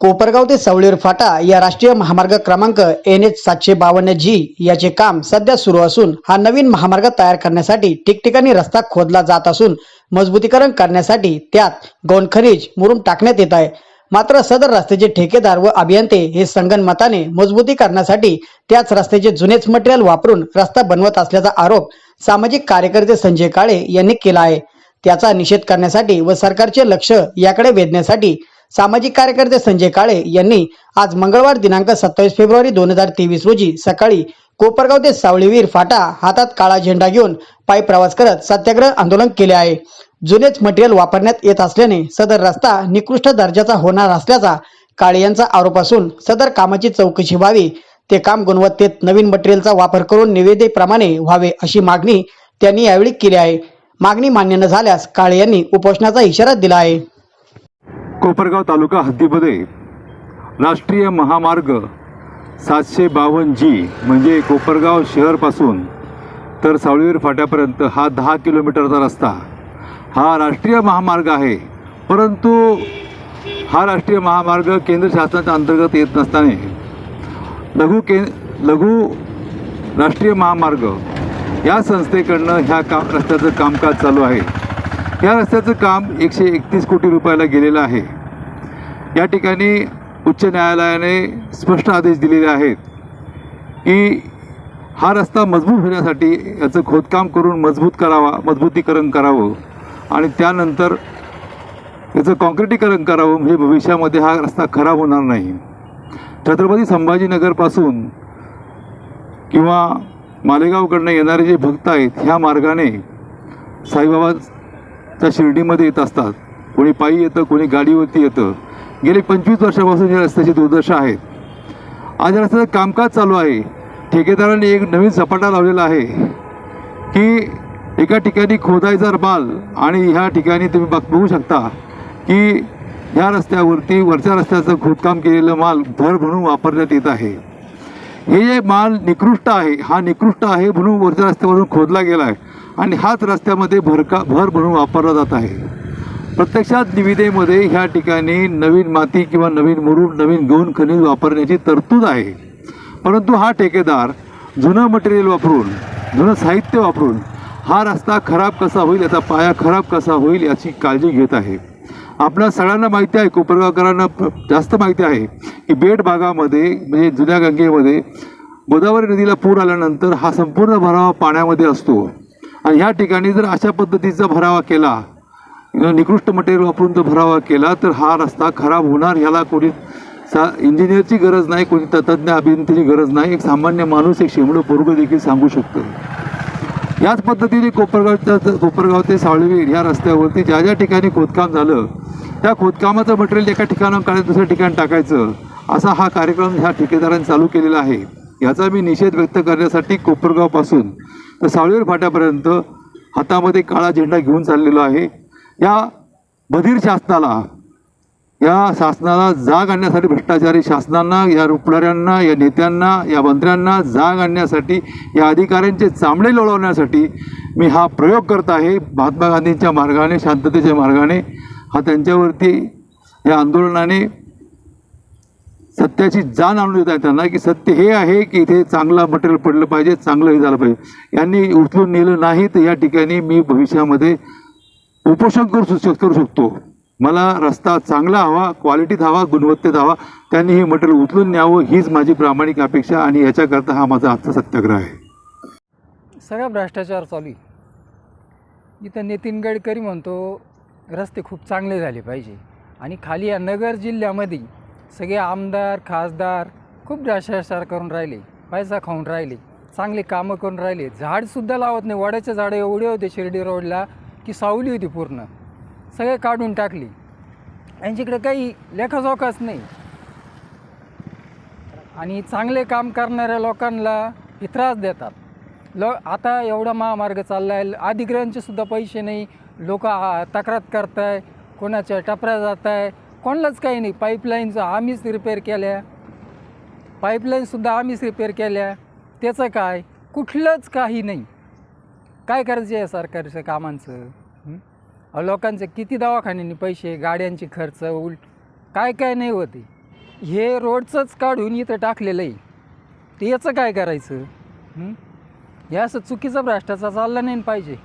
कोपरगाव ते सावळीर फाटा या राष्ट्रीय महामार्ग क्रमांक एन एच सातशे बावन्न जी याचे काम सध्या सुरू असून हा नवीन महामार्ग तयार करण्यासाठी ठिकठिकाणी रस्ता खोदला जात असून मजबूतीकरण करण्यासाठी त्यात गोंडखनिज मुरुम टाकण्यात येत आहे. मात्र सदर रस्त्याचे ठेकेदार व अभियंते हे संगनमताने मजबूतीकरणासाठी त्याच रस्त्याचे जुनेच मटेरियल वापरून रस्ता बनवत असल्याचा आरोप सामाजिक कार्यकर्ते संजय काळे यांनी केला आहे. त्याचा निषेध करण्यासाठी व सरकारचे लक्ष याकडे वेधण्यासाठी सामाजिक कार्यकर्ते संजय काळे यांनी आज मंगळवार दिनांक सत्तावीस फेब्रुवारी दोन हजार तेवीस रोजी सकाळी कोपरगाव ते सावळीवीर फाटा हातात काळा झेंडा घेऊन पायी प्रवास करत सत्याग्रह आंदोलन केले आहे. जुनेच मटेरियल वापरण्यात येत असल्याने सदर रस्ता निकृष्ट दर्जाचा होणार असल्याचा काळे यांचा आरोप असून सदर कामाची चौकशी व्हावी ते काम गुणवत्तेत नवीन मटेरियलचा वापर करून निवेदेप्रमाणे व्हावे अशी मागणी त्यांनी यावेळी केली आहे. मागणी मान्य न झाल्यास काळे यांनी उपोषणाचा इशारा दिला आहे. कोपरगाव तालुका हद्दीमध्ये राष्ट्रीय महामार्ग सातशे बावन्न जी म्हणजे कोपरगाव शहरपासून तर सावळीवीर फाट्यापर्यंत हा दहा किलोमीटरचा रस्ता. हा राष्ट्रीय महामार्ग आहे. परंतु हा राष्ट्रीय महामार्ग केंद्र शासनाच्या अंतर्गत येत नसताना लघु के लघु राष्ट्रीय महामार्ग या संस्थेकडनं ह्या काम रस्त्याचं कामकाज चालू आहे. या रस्त्याचं काम एकशे एकतीस कोटी रुपयाला गेलेलं आहे. या ठिकाणी उच्च न्यायालयाने स्पष्ट आदेश दिलेले आहेत की हा रस्ता मजबूत होण्यासाठी याचं खोदकाम करून मजबूत करावा मजबूतीकरण करावं आणि त्यानंतर याचं कॉन्क्रिटीकरण करावं म्हणजे भविष्यामध्ये हा रस्ता खराब होणार नाही. छत्रपती संभाजीनगरपासून किंवा मालेगावकडनं येणारे जे भक्त आहेत ह्या मार्गाने साईबाबा त्या शिर्डीमध्ये येत असतात. कोणी पायी येतं कोणी गाडीवरती येतं. गेली पंचवीस वर्षापासून या रस्त्याची दुर्दशा आहेत आज या रस्त्याचं कामकाज चालू आहे. ठेकेदारांनी एक नवीन झपाटा लावलेला आहे की एका ठिकाणी खोदायचा माल आणि ह्या ठिकाणी तुम्ही बघ बघू शकता की ह्या रस्त्यावरती वरच्या रस्त्याचं खोदकाम केलेलं माल भर म्हणून वापरण्यात येत आहे. हे जे माल निकृष्ट आहे हा निकृष्ट आहे म्हणून वरच्या रस्त्यावरून खोदला गेला आहे आणि हाच रस्त्यामध्ये भरका भर भरून वापरला जात आहे. प्रत्यक्षात निविदेमध्ये ह्या ठिकाणी नवीन माती किंवा नवीन मुरुड नवीन गौण खनिज वापरण्याची तरतूद आहे. परंतु हा ठेकेदार जुनं मटेरियल वापरून जुनं साहित्य वापरून हा रस्ता खराब कसा होईल याचा पाया खराब कसा होईल याची काळजी घेत आहे. आपल्या सगळ्यांना माहिती आहे कोपरगावकरांना जास्त माहिती आहे की बेट भागामध्ये म्हणजे जुन्या गंगेमध्ये गोदावरी नदीला पूर आल्यानंतर हा संपूर्ण भरावा पाण्यामध्ये असतो. आणि ह्या ठिकाणी जर अशा पद्धतीचा भरावा केला निकृष्ट मटेरियल वापरून जर भरावा केला तर हा रस्ता खराब होणार ह्याला कोणी सा इंजिनियरची गरज नाही कोणी तज्ज्ञ अभियंत्याची गरज नाही. एक सामान्य माणूस एक शेमडं पोरग देखील सांगू शकतो. याच पद्धतीने कोपरगावच्या कोपरगाव ते सावळवीर या रस्त्यावरती ज्या ज्या ठिकाणी खोदकाम झालं त्या खोदकामाचं मटेरियल एका ठिकाणाहून काढायचं दुसऱ्या ठिकाणी टाकायचं. असा हा कार्यक्रम ह्या ठेकेदारांनी चालू केलेला आहे. याचा मी निषेध व्यक्त करण्यासाठी कोपरगावपासून तर सावळवीर फाट्यापर्यंत हातामध्ये काळा झेंडा घेऊन चाललेलो आहे. या बधीर शासनाला या शासनाला जाग आणण्यासाठी भ्रष्टाचारी शासनांना या रुपणाऱ्यांना या नेत्यांना या मंत्र्यांना जाग आणण्यासाठी या अधिकाऱ्यांचे चामडे लोळवण्यासाठी मी हा प्रयोग करत आहे. महात्मा गांधींच्या मार्गाने शांततेच्या मार्गाने हा त्यांच्यावरती या आंदोलनाने सत्याची जाण आणून देत आहे त्यांना की सत्य हे आहे की इथे चांगलं मटेरियल पडलं पाहिजे चांगलं हे झालं पाहिजे. यांनी उचलून नेलं नाही तर या ठिकाणी मी भविष्यामध्ये उपोषण करू शक करू शकतो. मला रस्ता चांगला हवा क्वालिटीत हवा गुणवत्तेत हवा. त्यांनी हे मटेरियल उचलून न्यावं हीच माझी प्रामाणिक अपेक्षा आणि याच्याकरता हा माझा आजचा सत्याग्रह आहे. सगळा भ्रष्टाचार चालू इथं नितीन गडकरी म्हणतो रस्ते खूप चांगले झाले पाहिजे. आणि खाली या नगर जिल्ह्यामध्ये सगळे आमदार खासदार खूप भ्रष्टाचार करून राहिले पैसा खाऊन राहिले चांगले कामं करून राहिले. झाडसुद्धा लावत नाही. वडाचे झाडं एवढे होते शिर्डी रोडला की सावली होती पूर्ण. सगळे काढून टाकली. यांच्याकडे काही लेखाजोखाच नाही. आणि चांगले काम करणाऱ्या लोकांना हे त्रास देतात. लो आता एवढा महामार्ग चालला आहे अधिग्रहांचे सुद्धा पैसे नाही. लोक तक्रार करत आहे कोणाच्या टपऱ्या जात आहे कोणालाच काही नाही. पाईपलाईनचं आम्हीच रिपेअर केल्या. पाईपलाईनसुद्धा आम्हीच रिपेअर केल्या. त्याचं काय? कुठलंच काही नाही. काय करायचं आहे सरकारच्या कामांचं? लोकांचे किती दवाखान्यांनी पैसे गाड्यांचे खर्च उलट काय काय नाही होते हे. रोडचंच काढून इथं टाकलेलं आहे. ते याचं काय करायचं? हे? असं चुकीचा भ्रष्टाचार चालला नाही पाहिजे.